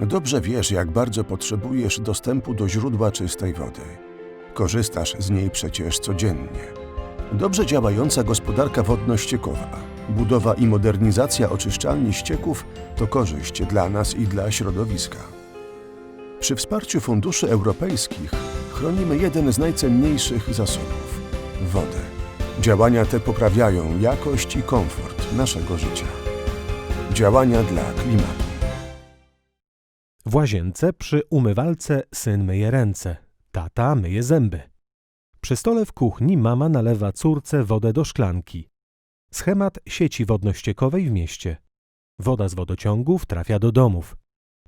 Dobrze wiesz, jak bardzo potrzebujesz dostępu do źródła czystej wody. Korzystasz z niej przecież codziennie. Dobrze działająca gospodarka wodno-ściekowa, budowa i modernizacja oczyszczalni ścieków to korzyść dla nas i dla środowiska. Przy wsparciu funduszy europejskich chronimy jeden z najcenniejszych zasobów wodę. Działania te poprawiają jakość i komfort naszego życia. Działania dla klimatu. W łazience przy umywalce syn myje ręce, tata myje zęby. Przy stole w kuchni mama nalewa córce wodę do szklanki. Schemat sieci wodno-ściekowej w mieście. Woda z wodociągów trafia do domów.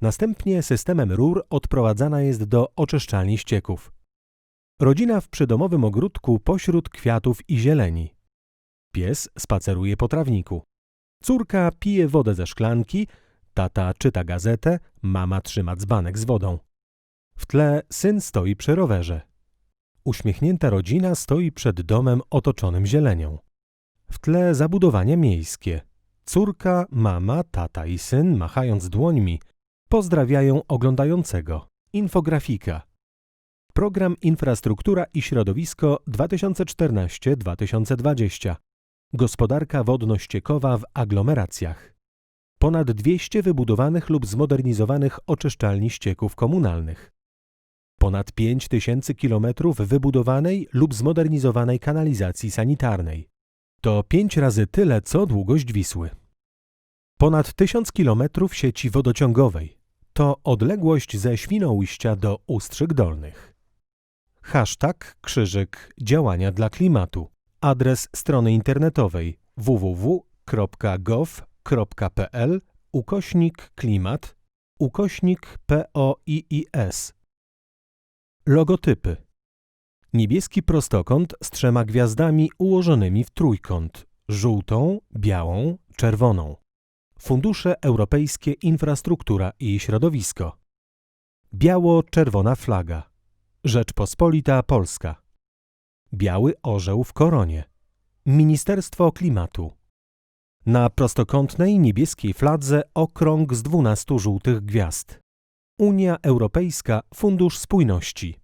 Następnie systemem rur odprowadzana jest do oczyszczalni ścieków. Rodzina w przydomowym ogródku pośród kwiatów i zieleni. Pies spaceruje po trawniku. Córka pije wodę ze szklanki, tata czyta gazetę, mama trzyma dzbanek z wodą. W tle syn stoi przy rowerze. Uśmiechnięta rodzina stoi przed domem otoczonym zielenią. W tle zabudowania miejskie. Córka, mama, tata i syn, machając dłońmi, pozdrawiają oglądającego. Infografika. Program Infrastruktura i Środowisko 2014-2020. Gospodarka wodno-ściekowa w aglomeracjach. Ponad 200 wybudowanych lub zmodernizowanych oczyszczalni ścieków komunalnych. Ponad 5 tysięcy kilometrów wybudowanej lub zmodernizowanej kanalizacji sanitarnej. To 5 razy tyle, co długość Wisły. Ponad 1000 kilometrów sieci wodociągowej. To odległość ze Świnoujścia do Ustrzyk Dolnych. Hashtag krzyżyk działania dla klimatu. Adres strony internetowej www.gov.pl ukośnik klimat ukośnik POIIS. Logotypy. Niebieski prostokąt z trzema gwiazdami ułożonymi w trójkąt, żółtą, białą, czerwoną. Fundusze Europejskie Infrastruktura i Środowisko. Biało-czerwona flaga. Rzeczpospolita Polska. Biały orzeł w koronie. Ministerstwo Klimatu. Na prostokątnej niebieskiej fladze okrąg z dwunastu żółtych gwiazd. Unia Europejska Fundusz Spójności.